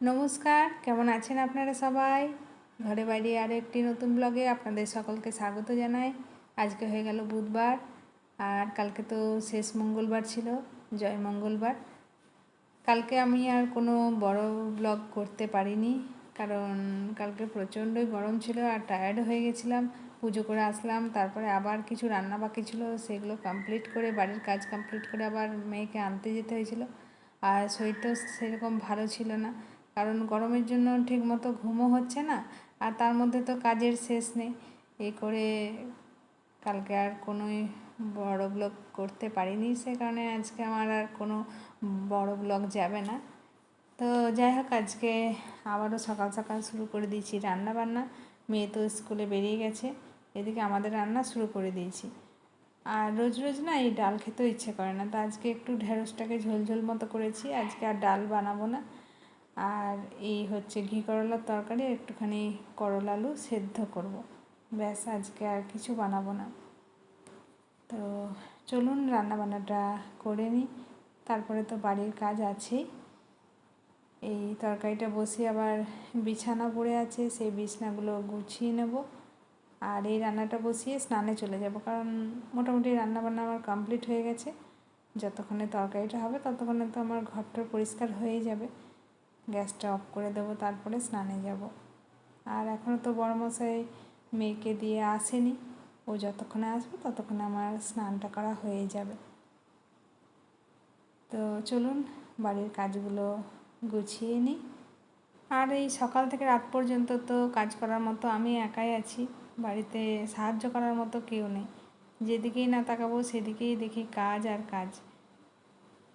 নমস্কার, কেমন আছেন আপনারা সবাই? ঘরে বাইরে আরও একটি নতুন ব্লগে আপনাদের সকলকে স্বাগত জানাই। আজকে হয়ে গেল বুধবার, আর কালকে তো শেষ মঙ্গলবার ছিল, জয় মঙ্গলবার। কালকে আমি আর কোনো বড় ব্লগ করতে পারিনি, কারণ কালকে প্রচণ্ডই গরম ছিল আর টায়ার্ড হয়ে গেছিলাম। পুজো করে আসলাম, তারপরে আবার কিছু রান্না বাকি ছিল, সেগুলো কমপ্লিট করে, বাড়ির কাজ কমপ্লিট করে আবার মেয়েকে আনতে যেতে হয়েছিল। আর শরীরটাও সেরকম ভালো ছিল না। কারণ গরমের জন্য ঠিকমতো ঘুমও হচ্ছে না, আর তার মধ্যে তো কাজের শেষ নেই। এই করে কালকে আর কোনো বড় ব্লগ করতে পারিনি, সে কারণে আজকে আমার আর কোনো বড় ব্লগ যাবে না। তো যাই হোক, আজকে আবারও সকাল সকাল শুরু করে দিয়েছি রান্না বান্না মেয়ে তো স্কুলে বেরিয়ে গেছে, এদিকে আমাদের রান্না শুরু করে দিয়েছি। আর রোজ রোজ না এই ডাল খেতেও ইচ্ছে করে না, তো আজকে একটু ঢেঁড়সটাকে ঝোলঝোল মতো করেছি, আজকে আর ডাল বানাবো না। আর এই হচ্ছে ঘি করলার তরকারি একটুখানি করলা আলু সেদ্ধ করব। ব্যাস, আজকে আর কিছু বানাবো না। তো চলুন রান্না বান্নাটা করে নিই। তারপরে তো বাড়ির কাজ আছেই। এই তরকারিটা বসিয়ে আবার বিছানা পড়ে আছে, সেই বিছানাগুলো গুছিয়ে নেব। আর এই রান্নাটা বসিয়ে স্নানে চলে যাব, কারণ মোটামুটি রান্না বান্না আমার কমপ্লিট হয়ে গেছে। যতক্ষণে তরকারিটা হবে, ততক্ষণে তো আমার ঘরটা পরিষ্কার হয়েই যাবে। গ্যাসটা অফ করে দেবো, তারপরে স্নানে যাব। আর এখনও তো বড়মশাই মেয়েকে দিয়ে আসেনি। ও যতক্ষণে আসবে ততক্ষণে আমার স্নানটা করা হয়ে যাবে। তো চলুন, বাড়ির কাজগুলো গুছিয়ে নিই। আর এই সকাল থেকে রাত পর্যন্ত তো কাজ করার মতো আমি একাই আছি। বাড়িতে সাহায্য করার মতো কেউ নেই। যেদিকেই না তাকাবো সেদিকেই দেখি কাজ আর কাজ।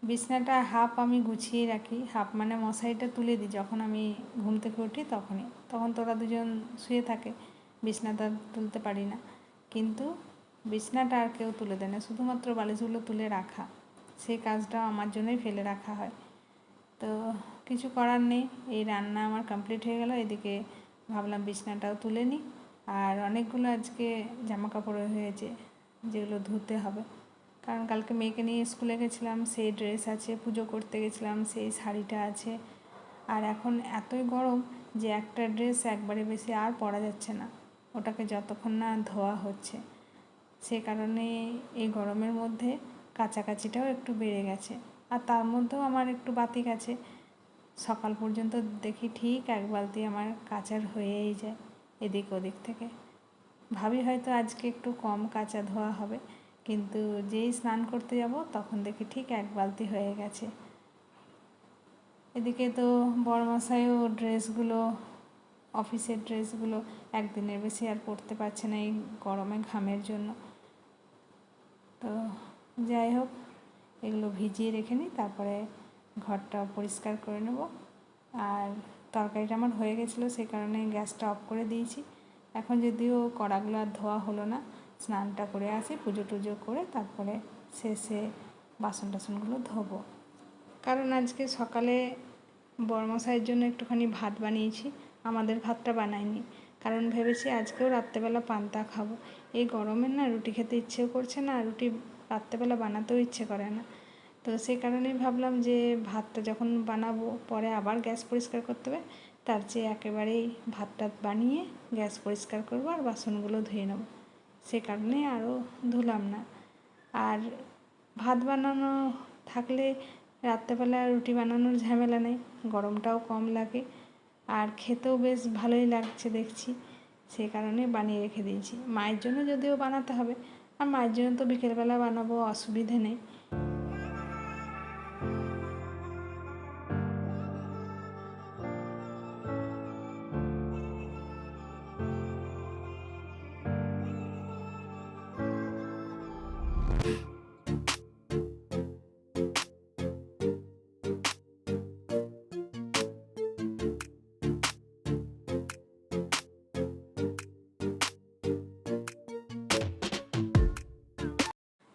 বিছনাটা হাফ আমি গুছিয়ে রাখি হাফ মানে মশারিটা তুলে দিই, যখন আমি ঘুম থেকে উঠি তখনই। তখন তোরা দুজন শুয়ে থাকে বিছনাটা তুলতে পারি না। কিন্তু বিছনাটা আর কেউ তুলে দেয় না, শুধুমাত্র বালিশগুলো তুলে রাখা। সেই কাজটাও আমার জন্যই ফেলে রাখা হয়। তো কিছু করার নেই, এই রান্না আমার কমপ্লিট হয়ে গেল, এদিকে ভাবলাম বিছনাটাও তুলে নিই। আর অনেকগুলো আজকে জামা কাপড় হয়েছে, যেগুলো ধুতে হবে। কারণ কালকে মেয়েকে নিয়ে স্কুলে গেছিলাম, সেই ড্রেস আছে, পুজো করতে গেছিলাম, সেই শাড়িটা আছে। আর এখন এতই গরম যে একটা ড্রেস একবারে বেশি আর পরা যাচ্ছে না। ওটাকে যতক্ষণ না ধোয়া হচ্ছে। সে কারণে এই গরমের মধ্যে কাছাকাছিটাও একটু বেড়ে গেছে। আর তার মধ্যেও আমার একটু বাতি গেছে সকাল পর্যন্ত দেখি ঠিক এক বালতি আমার কাচার হয়েই যায়, এদিক ওদিক থেকে। ভাবি হয়তো আজকে একটু কম কাঁচা ধোয়া হবে। কিন্তু যেই স্নান করতে যাব, তখন দেখি ঠিক এক বালতি হয়ে গেছে। এদিকে তো বড়মশাইও ড্রেসগুলো, অফিসের ড্রেসগুলো একদিনের বেশি আর পরতে পারছে না এই গরমে ঘামের জন্য। তো যাই হোক, এগুলো ভিজিয়ে রেখে নিই, তারপরে ঘরটা পরিষ্কার করে নেব। আর তরকারিটা আমার হয়ে গেছিল সেই কারণে গ্যাসটা অফ করে দিয়েছি। এখন যদিও কড়াগুলো আর ধোয়া হলো না স্নানটা করে আসি, পুজো টুজো করে তারপরে শেষে বাসন টাসনগুলো ধোবো। কারণ আজকে সকালে বর্মশাইয়ের জন্য একটুখানি ভাত বানিয়েছি, আমাদের ভাতটা বানাইনি। কারণ ভেবেছি আজকেও রাত্রেবেলা পান্তা খাব। এই গরমে না রুটি খেতে ইচ্ছেও করছে না রুটি রাত্রেবেলা বানাতেও ইচ্ছে করে না। তো সেই কারণেই ভাবলাম যে ভাতটা যখন বানাবো, পরে আবার গ্যাস পরিষ্কার করতে হবে। তার চেয়ে একেবারেই ভাতটা বানিয়ে গ্যাস পরিষ্কার করব আর বাসনগুলো ধুয়ে নেব। সে কারণে আরও ধুলাম না। আর ভাত বানানো থাকলে রাত্রেবেলা রুটি বানানোর ঝামেলা নেই, গরমটাও কম লাগে। আর খেতেও বেশ ভালোই লাগছে দেখছি, সে কারণে বানিয়ে রেখে দিয়েছি। মায়ের জন্য যদিও বানাতে হবে, আর মায়ের জন্য তো বিকেলবেলা বানাবো, অসুবিধে নেই।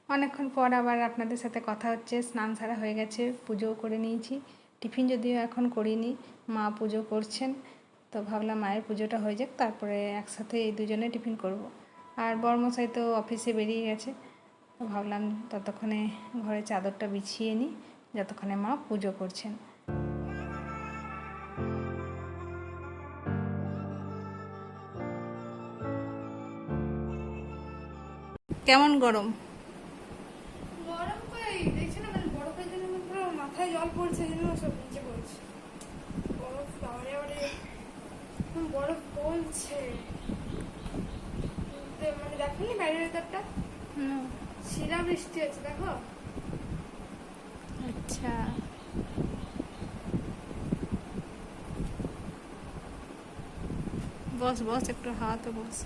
অনেকক্ষণ পর আবার আপনাদের সাথে কথা হচ্ছে, স্নান সারা হয়ে গেছে পুজো করে নিয়েছি। টিফিন যদিও এখন করিনি, মা পুজো করছেন, তো ভাবলাম মায়ের পুজোটা হয়ে যাক, তারপরে একসাথে এই দুজনে টিফিন করব। আর বর্মশাই তো অফিসে বেরিয়ে গেছে, তো ভাবলাম ততক্ষণে ঘরে চাদরটা বিছিয়ে নিই, যতক্ষণে মা পুজো করছেন। কেমন গরম? এখন বরফ দে- মানে দেখেননি বাইরের ভেতরটা শিলা বৃষ্টি হচ্ছে দেখো। আচ্ছা। বস বস একটু হাওয়াতে বস।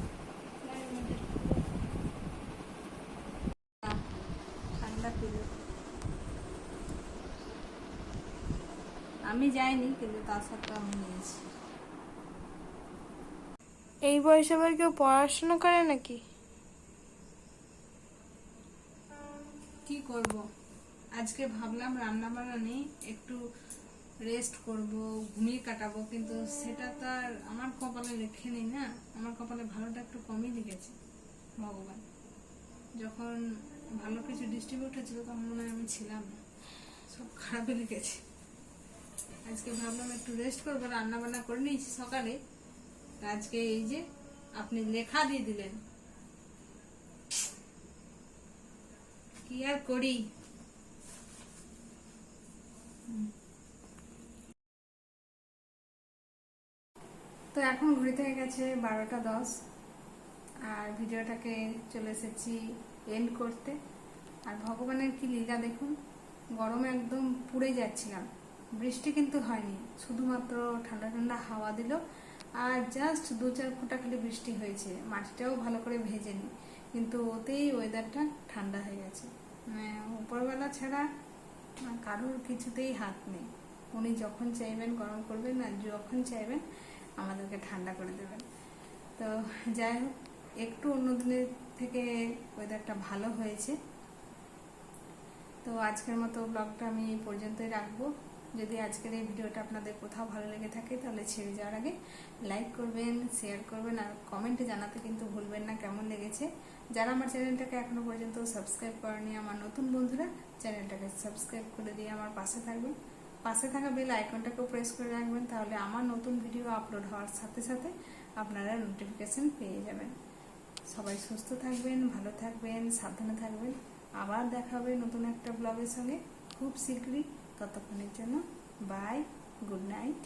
আমি যাইনি কিন্তু তার সত্ত্বেও আমি নিয়েছি। এই বয়সে আবার কেউ পড়াশোনা করে নাকি? কি করব? আজকে ভাবলাম রান্না বান্না নেই, একটু রেস্ট করব, ঘুমিয়ে কাটাবো, কিন্তু সেটা তো আর আমার কপালে রেখে নেই না। আমার কপালে ভালোটা একটু কমই লিখেছে ভগবান। যখন ভালো কিছু ডিস্ট্রিবিউট হচ্ছিল তখন মনে হয় আমি ছিলাম না। সব খারাপই লিখেছে আজকে ভাবলাম একটু রেস্ট করব রান্না বান্না করে নিয়েছি সকালে। আজকে এই যে আপনি লেখা দিয়ে দিলেন। কি আর করি? তো এখন ঘড়িতে হয়ে গেছে বারোটা দশ। আর ভিডিওটাকে চলে এসেছি এন্ড করতে। আর ভগবানের কি লীলা দেখুন, গরমে একদম পুড়ে যাচ্ছিলাম। বৃষ্টি কিন্তু হয়নি, শুধুমাত্র ঠান্ডা ঠান্ডা হাওয়া দিল। আর জাস্ট দু চার ফোঁটা খালি বৃষ্টি হয়েছে। মাটিটাও ভালো করে ভেজেনি। কিন্তু ওতেই ওয়েদারটা ঠান্ডা হয়ে গেছে। মানে উপরবেলা ছাড়া কারোর কিছুতেই হাত নেই। উনি যখন চাইবেন গরম করবেন আর যখন চাইবেন আমাদেরকে ঠান্ডা করে দেবেন। তো যাই হোক, একটু অন্য দিনের থেকে ওয়েদারটা ভালো হয়েছে। তো আজকের মতো ব্লগটা আমি এই পর্যন্তই রাখব। যদি আজকের এই ভিডিওটা আপনাদের কোথাও ভালো লেগে থাকে, তাহলে ছেড়ে যাওয়ার আগে লাইক করবেন শেয়ার করবেন আর কমেন্টে জানাতে কিন্তু ভুলবেন না কেমন লেগেছে। যারা আমার চ্যানেলটাকে এখনও পর্যন্ত সাবস্ক্রাইব করেনি, আমার নতুন বন্ধুরা চ্যানেলটাকে সাবস্ক্রাইব করে দিয়ে আমার পাশে থাকবেন। পাশে থাকা বেল আইকনটাকেও প্রেস করে রাখবেন, তাহলে আমার নতুন ভিডিও আপলোড হওয়ার সাথে সাথে আপনারা নোটিফিকেশন পেয়ে যাবেন। সবাই সুস্থ থাকবেন, ভালো থাকবেন, সাবধানে থাকবেন। আবার দেখা হবে নতুন একটা ব্লগের সঙ্গে। খুব শীঘ্রই ততক্ষণের জন্য বাই গুড নাইট